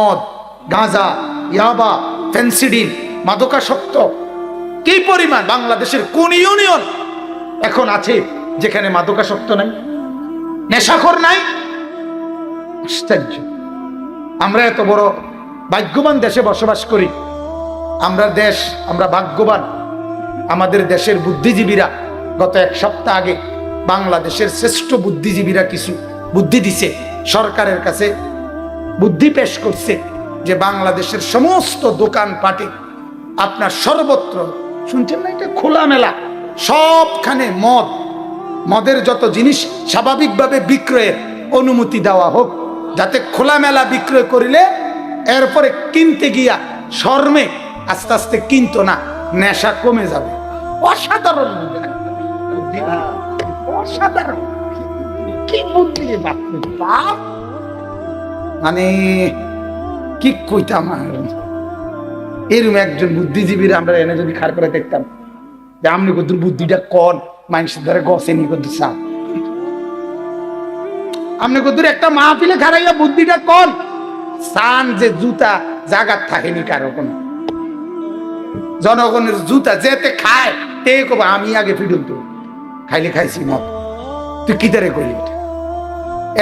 মদ, গাঁজা, ইয়াবা, ফেন্সিডিন, মাদকাসক্ত। কি পরিমাণ বাংলাদেশের কোন ইউনিয়ন এখন আছে যেখানে মাদকাসক্ত নাই? নেশাখোর নাই? আশ্চর্য। আমরা এত বড় ভাগ্যবান দেশে বসবাস করি। আমরা দেশ, আমরা ভাগ্যবান। আমাদের দেশের বুদ্ধিজীবীরা গত এক সপ্তাহ আগে বাংলাদেশের শ্রেষ্ঠ বুদ্ধিজীবীরা কিছু বুদ্ধি দিছে। সরকারের কাছে বুদ্ধি পেশ করছে যে বাংলাদেশের সমস্ত দোকান পাটে আপনার সর্বত্র, শুনছেন না এটা খোলামেলা, সবখানে মদ, মদের যত জিনিস স্বাভাবিকভাবে বিক্রয়ের অনুমতি দেওয়া হোক, যাতে খোলামেলা বিক্রয় করিলে এরপরে কিনতে গিয়া শর্মে আস্তে আস্তে কিনতো না, নেশা কমে যাবে। অসাধারণ অসাধারণ। কি বুদ্ধি বাপ। মানে কি কইতাম আর? এরকম একজন বুদ্ধিজীবীর আমরা এনে যদি খার করে দেখতাম, যে আমনি কদ্দুর বুদ্ধিটা কন, মানুষের দ্বারা গছে নি কদ্দুর চা আমনি কদ্দুর একটা মাহফিলে খারাইয়া বুদ্ধিটা কন সান যে জুতা জাগাত থাকেনি কারও কোনো। জনগণের জুতা যেতে খায়, তে কব, আমি আগে ফিডুল তো, খাইলে খাইছি মত তুই কি তারে কইলি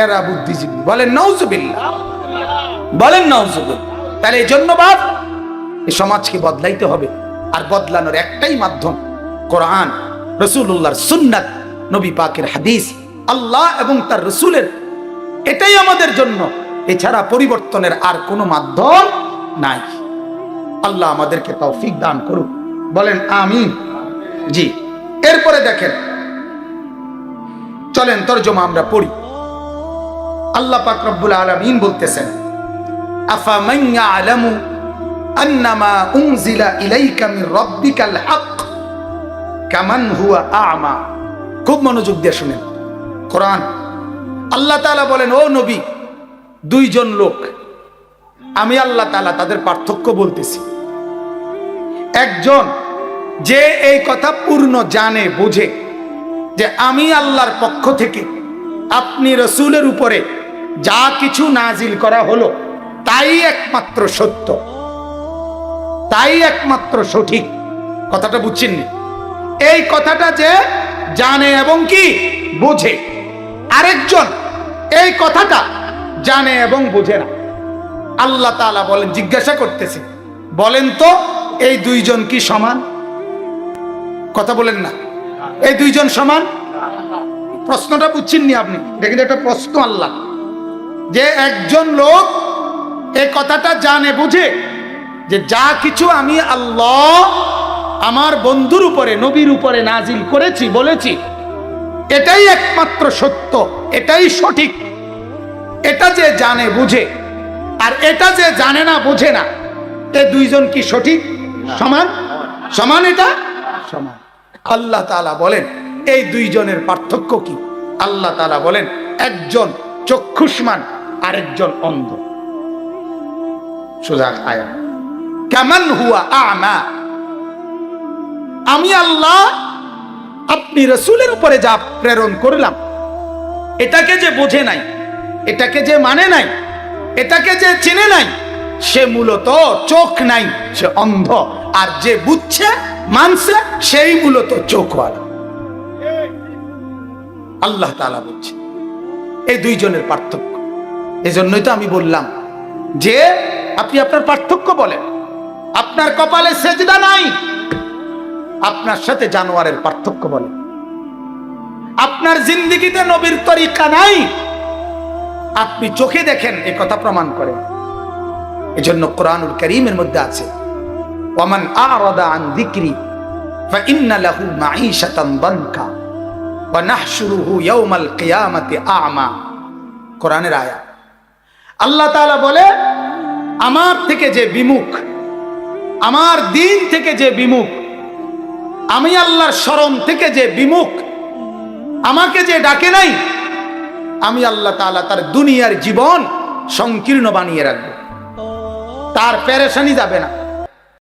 এরা বুদ্ধিজীবী। বলেন নৌজুবিল্লাহ বলেন নওজুবিল। তাহলে এই জন্য বাপ এই সমাজকে বদলাইতে হবে। আর বদলানোর একটাই মাধ্যম কোরআন রসুল্লাহর সুন্নাত, নবী পাকের হাদিস, আল্লাহ এবং তার রসুলের। এটাই আমাদের জন্য। এছাড়া পরিবর্তনের আর কোনো মাধ্যম নাই। আল্লাহ আমাদেরকে তৌফিক দান করুক। বলেন আমি জি। এরপরে দেখেন, চলেন তর্জমা আমরা পড়ি। আল্লাহ পাক রব্বুল আলামিন বলতেছেন আফামান ইয়ালামু আন্নামা উনজিলা ইলাইকা মির হক? কামান হুয়া আ'মা। খুব মনোযোগ দিয়ে শুনেন। কোরআন। আল্লাহ তাআলা বলেন, ও নবী, দুইজন লোক, আমি আল্লাহ তাআলা তাদের পার্থক্য বলতেছি। একজন যে এই কথা পূর্ণ জানে, বোঝে যে আমি আল্লাহর পক্ষ থেকে আপনি রসুলের উপরে যা কিছু নাজিল করা হলো, তাই একমাত্র সত্য। তাই একমাত্র সঠিক। কথাটা বুঝছেননি এই কথাটা যে জানে এবং কি বোঝে। আরেকজন এই কথাটা জানে এবং বোঝে না। আল্লাহ তাআলা বলেন, জিজ্ঞাসা করতেছে, বলেন তো, এই দুইজন কি সমান? কথা বলেন না। এই দুইজন সমান? প্রশ্নটা বুঝছেননি আপনি? কিন্তু একটা প্রশ্ন আল্লাহ। যে একজন লোক এই কথাটা জানে বুঝে যে যা কিছু আমি আল্লাহ আমার বন্ধুর উপরে নবীর উপরে নাজিল করেছি বলেছি এটাই একমাত্র সত্য এটাই সঠিক। এটা যে জানে বুঝে আর এটা যে জানে না বোঝে না এ দুইজন কি সঠিক? সমান? সমান এটা? সমান। আল্লাহ তালা বলেন এই দুইজনের পার্থক্য কি? আল্লাহ তালা বলেন একজন চক্ষুষ্মান আরেকজন অন্ধ। সোজা আয়া। কেমন হুয়া আমা। আমি আল্লাহ, আপনি রসুলের উপরে যা প্রেরণ করলাম, এটাকে যে বোঝে নাই, এটাকে যে মানে নাই, এটাকে যে চেনে নাই, সে মূলত চোখ নাই, সে অন্ধ। আর যে বুঝছে, মানছে, সেই মূলত চোখওয়ালা। আল্লাহ তাআলা বলছে, এই দুইজনের পার্থক্য। এজন্যই তো আমি বললাম যে আপনি আপনার পার্থক্য বলেন। আপনার কপালে সেজদা নাই। আপনার সাথে জানোয়ারের পার্থক্য বলেন। আপনার জিন্দিগিতে নবীর তরিকা নাই। আপনি চোখে দেখেন, এ কথা প্রমাণ করেন। এজন্য কোরআনুল করিমের মধ্যে আছে ওমান আরাদা আন ফাইন্না লাহু মাঈশাতান দানকা ওয়া নাহশুরুহু ইয়াওমাল কিয়ামাতি আ'মা। কোরআনের আয়াত আল্লাহ তাআলা বলে, আমার থেকে যে বিমুখ, আমার দিন থেকে যে বিমুখ, আমি আল্লাহর স্মরণ থেকে যে বিমুখ, আমাকে যে ডাকে নাই, আমি আল্লাহ তালা তার দুনিয়ার জীবন সংকীর্ণ বানিয়ে রাখব। তার প্যারেশানি যাবে না।